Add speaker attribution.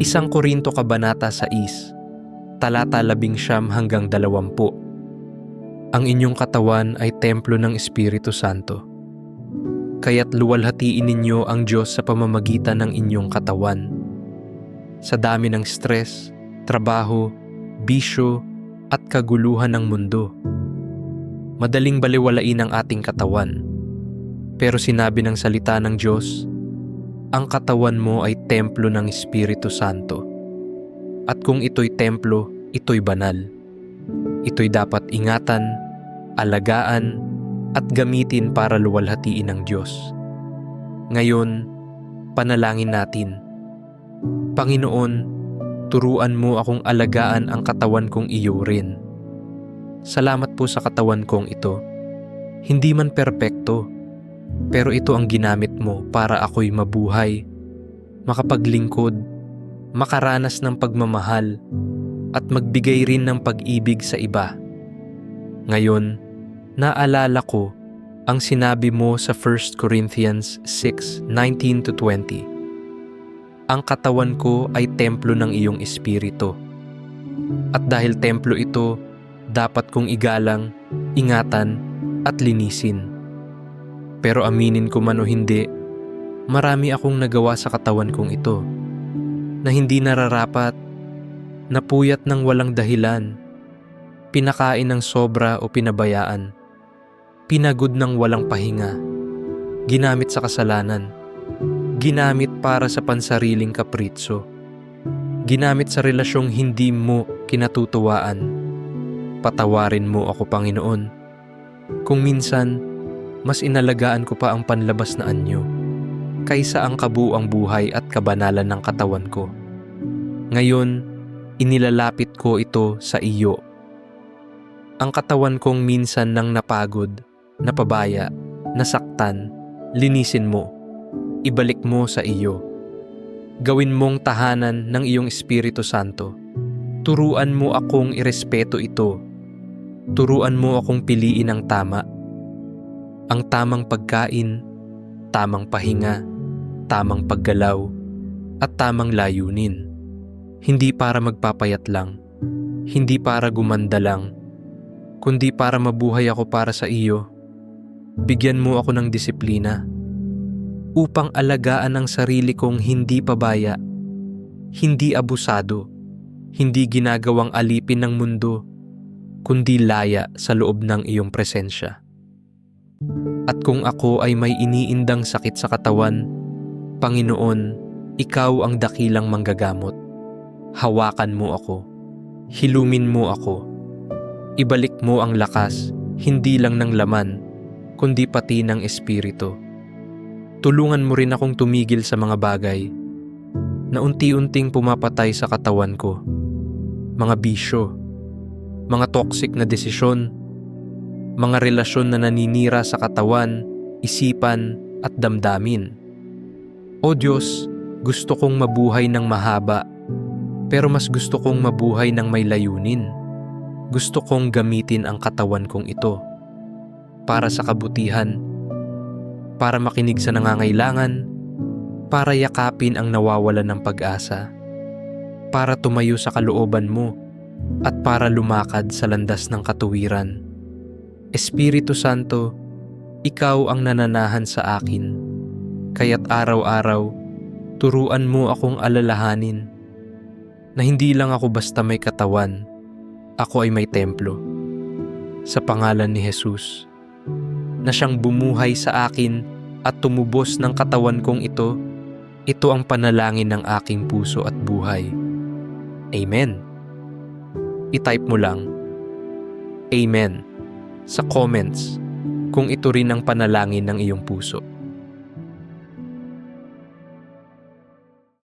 Speaker 1: Isang Korinto Kabanata 6, talata 11 hanggang 20. Ang inyong katawan ay templo ng Espiritu Santo. Kaya't luwalhatiin ninyo ang Diyos sa pamamagitan ng inyong katawan. Sa dami ng stress, trabaho, bisyo, at kaguluhan ng mundo. Madaling baliwalain ang ating katawan. Pero sinabi ng salita ng Diyos, ang katawan mo ay templo ng Espiritu Santo. At kung ito'y templo, ito'y banal. Ito'y dapat ingatan, alagaan, at gamitin para luwalhatiin ng Diyos. Ngayon, panalangin natin. Panginoon, turuan mo akong alagaan ang katawan kong iyo rin. Salamat po sa katawan kong ito. Hindi man perpekto, pero ito ang ginamit mo para ako'y mabuhay, makapaglingkod, makaranas ng pagmamahal, at magbigay rin ng pag-ibig sa iba. Ngayon, naalala ko ang sinabi mo sa 1 Corinthians 6:19-20. Ang katawan ko ay templo ng iyong espiritu. At dahil templo ito, dapat kong igalang, ingatan, at linisin. Pero aminin ko man o hindi, marami akong nagawa sa katawan kong ito na hindi nararapat, napuyat ng walang dahilan, pinakain ng sobra o pinabayaan, pinagod ng walang pahinga, ginamit sa kasalanan, ginamit para sa pansariling kapritso, ginamit sa relasyong hindi mo kinatutuwaan. Patawarin mo ako, Panginoon. Kung minsan, mas inalagaan ko pa ang panlabas na anyo kaysa ang kabuang buhay at kabanalan ng katawan ko. Ngayon, inilalapit ko ito sa iyo. Ang katawan kong minsan nang napagod, napabaya, nasaktan, linisin mo, ibalik mo sa iyo. Gawin mong tahanan ng iyong Espiritu Santo. Turuan mo akong irespeto ito. Turuan mo akong piliin ang tama ang tamang pagkain, tamang pahinga, tamang paggalaw, at tamang layunin. Hindi para magpapayat lang, hindi para gumanda lang, kundi para mabuhay ako para sa iyo. Bigyan mo ako ng disiplina upang alagaan ang sarili kong hindi pabaya, hindi abusado, hindi ginagawang alipin ng mundo, kundi laya sa loob ng iyong presensya. At kung ako ay may iniindang sakit sa katawan, Panginoon, ikaw ang dakilang manggagamot. Hawakan mo ako. Hilumin mo ako. Ibalik mo ang lakas, hindi lang ng laman, kundi pati ng espiritu. Tulungan mo rin akong tumigil sa mga bagay na unti-unting pumapatay sa katawan ko. Mga bisyo, mga toxic na desisyon, mga relasyon na naninira sa katawan, isipan at damdamin. O Diyos, gusto kong mabuhay ng mahaba, pero mas gusto kong mabuhay ng may layunin. Gusto kong gamitin ang katawan kong ito para sa kabutihan, para makinig sa nangangailangan, para yakapin ang nawawalan ng pag-asa, para tumayo sa kalooban mo, at para lumakad sa landas ng katuwiran. Espiritu Santo, ikaw ang nananahan sa akin, kaya't araw-araw, turuan mo akong alalahanin na hindi lang ako basta may katawan, ako ay may templo. Sa pangalan ni Jesus, na siyang bumuhay sa akin at tumubos ng katawan kong ito, ito ang panalangin ng aking puso at buhay. Amen. I-type mo lang, Amen sa comments kung ito rin ang panalangin ng iyong puso.